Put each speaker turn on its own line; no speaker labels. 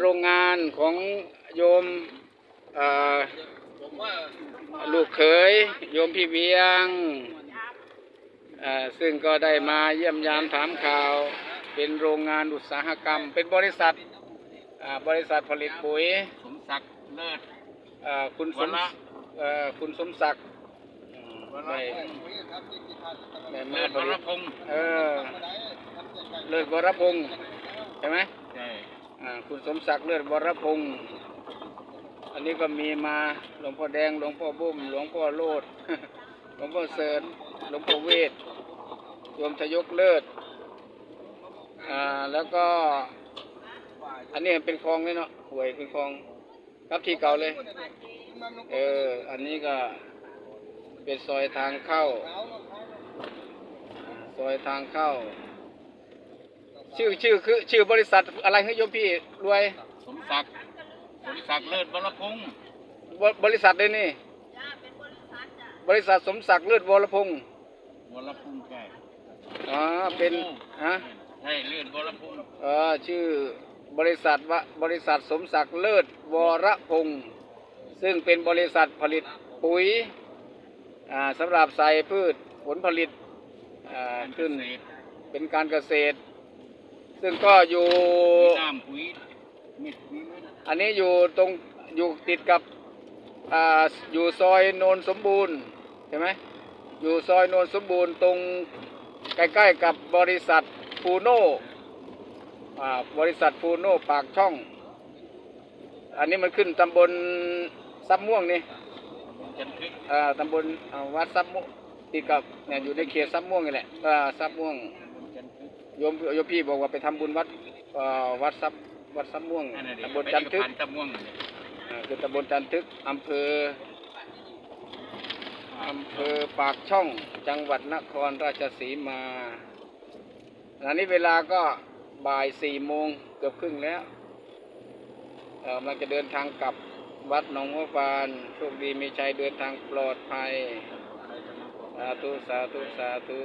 โรงงานของโยมเอ่อ
ผมว่า
ลูกเขยโยมพี่เวียงเอ่อซึ่งก็ได้มาเยี่ยมยามถามข่าว เป็นโรงงานอุตสาหกรรม เป็นบริษัทอ่าบริษัทผลิตปุ๋ย
สมศักดิ์เลิศ
เอ่อคุณส
วั
ม
นละ
เอ่อคุณสมศักดิ์อืม
วันละ
ได้ได้
เลิ
มา
ศ
ผ
ว
ลิ
ร
ต
พงศ์
เออเลิศวรพงศ์ใช่ไหม
ใช่
อ่า คุณสมศักดิ์เลือดวรพงศ์อันนี้ก็มีมาหลวงพ่อแดงหลวงพ่อบุ้มหลวงพ่อโลดหลวงพ่อเสริญหลวงพ่อเวทโยมทยกเลิศอ่าแล้วก็ อันนี้เป็นคลองเลยเนาะหวยเป็นคลองครับที่เก่าเลย เออ อันนี้ก็เป็นซอยทางเข้า ซอยทางเข้า ชื่อชื่อคือชื่อบริษัทอะไรให้โยมพี่รวย
สมศักดิ์สมศักดิ์เลิศวรพงศ์
บบริษัทเลยนี่บริษัทสมศักดิ์เลือดวรพงศ์
วรพงศ์ใช่
อ๋อเป็นฮะ
ใช่เลิศวรพงศ์
เออชื่อบริษัทวะบริษัทสมศักดิ์เลิศวรพงศ์ซึ่งเป็นบริษัทผลิตปุ๋ยอ่าสำหรับใส่พืชผลผลิตอ่าขึ้น
เศษ
เป็นการเกษตร ซึ่งก็อยู่
น้ำปุ๋ยเม็ดปุ๋ยเม็ด
อันนี้อยู่ตรงอยู่ติดกับอ่าอยู่ซอยโนนสมบูรณ์ใช่ไหมอยู่ซอยโนนสมบูรณ์ตรงใกล้ๆกับบริษัทฟูโน่อ่าบริษัทฟูโน่ปากช่อง อันนี้มันขึ้นตำบลซับม่วงนี่
จันทึก
อ่าตำบลอ่าวัดซับม่วงติดกับเนี่ยอยู่ในเขตซับม่วงนี่แหละอ่าซับม่วง
จันทึก
โยมโยมพี่บอกว่าไปทำบุญวัดเอ่อวัดซับวัดซับม่วง
นั่นน่ะดิ
ตำบลจันทึก
ไปที่ผ่าตะม่วงน่ะดิ
อ่าคือตำบลจันทึกอำเภออำเภอปากช่องจังหวัดนครราชสีมาอันนี้เวลาก็บ่ายสี่โมงเกือบครึ่งแล้วเอ่อมันจะเดินทางกลับวัดหนองหัวฟานโชคดีมีชัยเดินทางปลอดภัย สาธุ สาธุ สาธุ